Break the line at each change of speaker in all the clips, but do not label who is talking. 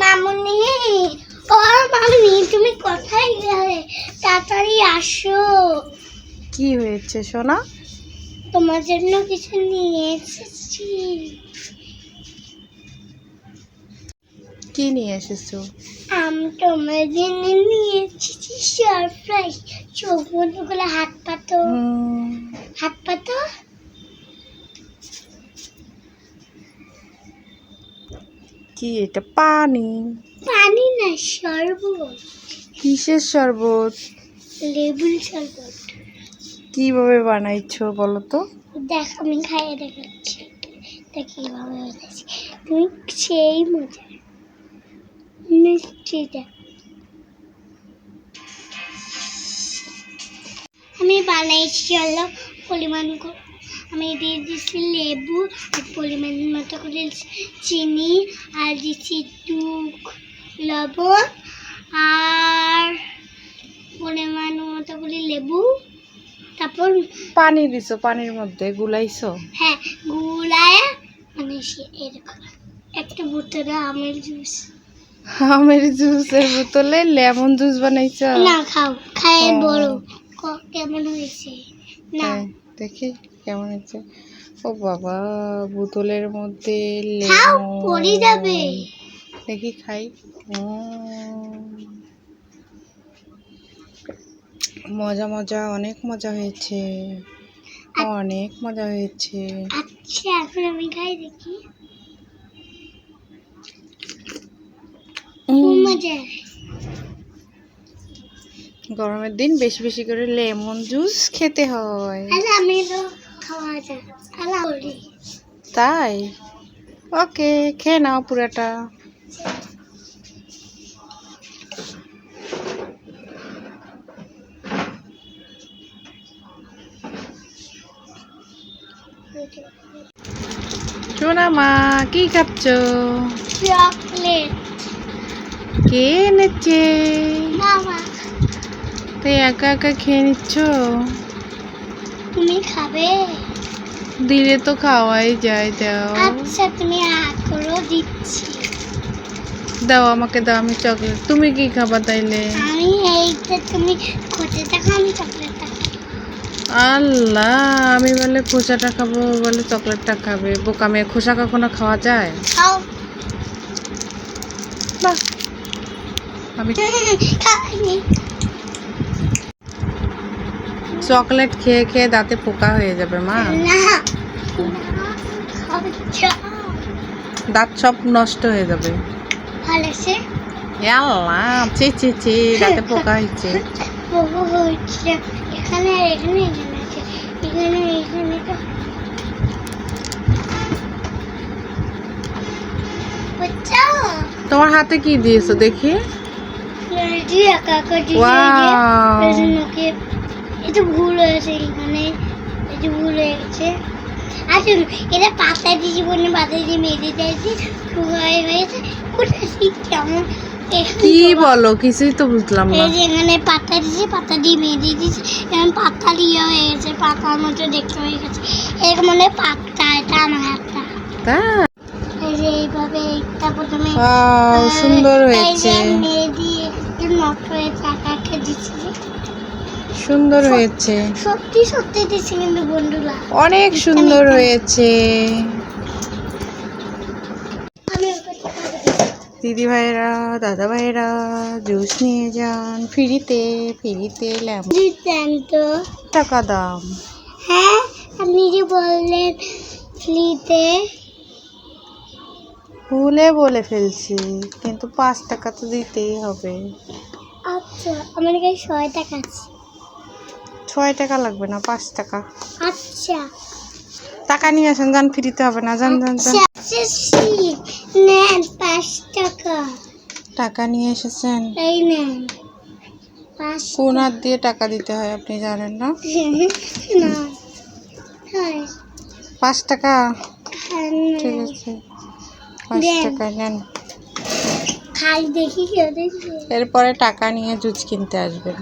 মামুনি ও মামুনি তুমি কোথায় গেলে? তাড়াতাড়ি আসো।
কি হয়েছে সোনা?
তোমার জন্য কিছু নিয়ে এসেছি।
কি নিয়ে এসেছ?
আমি তোমার জন্য নিয়ে এসেছি সারপ্রাইজ চোখ বন্ধ করে হাত পাতো হাত পাতো
কি এটা? পানি।
পানি না শরবত।
কিসের শরবত?
লেবুর শরবত।
কীভাবে বানাইছো বলো তো?
দেখ আমি খাইয়ে দেখাচ্ছি। দেখ কীভাবে হয়েছে তুমি সেই মজা। মিষ্টিটা আমি বানাইছি চলো পরিমাণ করে। আমি দিয়ে দিচ্ছি লেবু আর পরিমাণ মতো করে চিনি আর দিচ্ছি দুধ লবণ আর পরিমাণ মতো করে লেবু। তারপর
পানি দিছো পানির মধ্যে গুলাইছো?
হ্যাঁ গুলায় মানে এরকম একটা বোতলে আমের জুস।
আমের জুসের বোতলে লেমন জুস বানাইছো?
না খাও খায়। বড় কেমন হয়েছে? না
হ্যাঁ, দেখি কেমন হচ্ছে ও বাবা বোতলের মধ্যে
পড়ে যাবে।
দেখি খাই। মজা মজা অনেক মজা হয়েছে। অনেক মজা হয়েছে।
আচ্ছা এখন আমি খাই দেখি। মজা
গরমের দিন বেশি বেশি করে লেমন জুস খেতে হয়। তাই? ওকে খেয়ে নাও পুরাটা। সোনা মা কি খাচ্ছ?
চকলেট।
কে এনেছে?
মামা।
তাই একা একা খেয়ে নিচ্ছ?
তুমি খাবে?
দিলে তো খাওয়াই যায় দাও।
আচ্ছা তুমি দিচ্ছি।
দাও আমাকে দাও আমি চকলেট। তুমি কি খাবা তাইলে?
আমি এইটা তুমি খাও আমি চকলেটটা
আল্লাহ আমি বলে খোসাটা খাব বলে চকলেটটা খাবে। বোকা মেয়ে খোসা কখনো খাওয়া যায়?
খাও।
বাহ। আমি
খাইনি।
চকলেট খেয়ে খেয়ে দাঁতে পোকা হয়ে যাবে মা। দাঁত সব নষ্ট হয়ে যাবে। আল্লাহ চি চি চি দাঁতে পোকা হয়েছে।
এখানে এখানে এখানে এখানে এখানে তো। বাচ্চা
তোমার হাতে কি দিয়েছ দেখি?
একা একা এটা ভুল হয়েছে এখানে এটা ভুল হয়ে গেছে আসুন এটা পাতা দিয়ে জীবনে পাতা দিয়ে মেরে দিয়েছি শুকায় হয়েছে। কোথায় কেমন
কি বলো? কিছুই তো বুঝলাম না।
এই যে এখানে পাতা দিয়েছে পাতা দিয়ে মেরে দিয়েছে। এখন পাতা দিয়ে হয়ে গেছে পাতার মতো দেখতে হয়ে গেছে। এরকম মানে পাতা এটা আমার হাতটা এই যে এইভাবে একটা প্রথমে
সুন্দর হয়েছে
এই যে মেরে দিয়ে একটু নষ্ট হয়ে টাকাকে দিচ্ছি।
সুন্দর হয়েছে।
সত্যি সত্যি দিচ্ছি কিন্তু বন্ধুরা।
অনেক সুন্দর হয়েছে। দিদি ভাইরা দাদা ভাইরা জুস নিয়ে যান। ফ্রিতে ফ্রিতে টাকা দাম।
হ্যাঁ আপনি যে বললেন ফ্রিতে।
ভুলে বলে ফেলছি কিন্তু পাঁচ টাকা তো দিতেই হবে।
আচ্ছা আমার কাছে ছয় টাকা আছে।
ছয় টাকা লাগবে না পাঁচ টাকা।
আচ্ছা।
টাকা নিয়ে আসেন যান ফ্রিতে হবে না যান যান যান।
আচ্ছা আচ্ছা, নেন পাঁচ টাকা।
টাকা নিয়ে এসেছেন?
এই নেন।
কোন হাত দিয়ে টাকা দিতে হয় আপনি জানেন না? পাঁচ টাকা?
হ্যাঁ,
ঠিক আছে। পাঁচ টাকা নেন।
খাই দেখি
এরপরে টাকা নিয়ে জুস কিনতে আসবেন।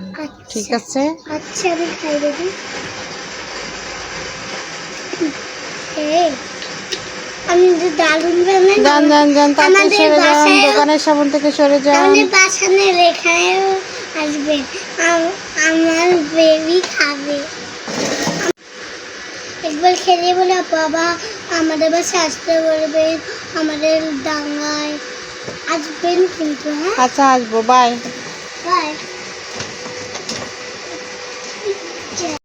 ঠিক আছে?
আচ্ছা আমি খাই দেখি। আমি যে দারুণ বানাই।
যান যান যান তাড়াতাড়ি
আমাদের
যান
বাসায়
দোকানের সামন থেকে সরে যান।
আমাদের বাসানের এখানেও আসবে। আমার বেবি খাবে। একবার খেলে বলে বাবা আমাদের বাসে আসতে বলবেন আমাদের ডাঙ্গায় আসবেন কিন্তু হ্যাঁ
আচ্ছা আসব বাই
বাই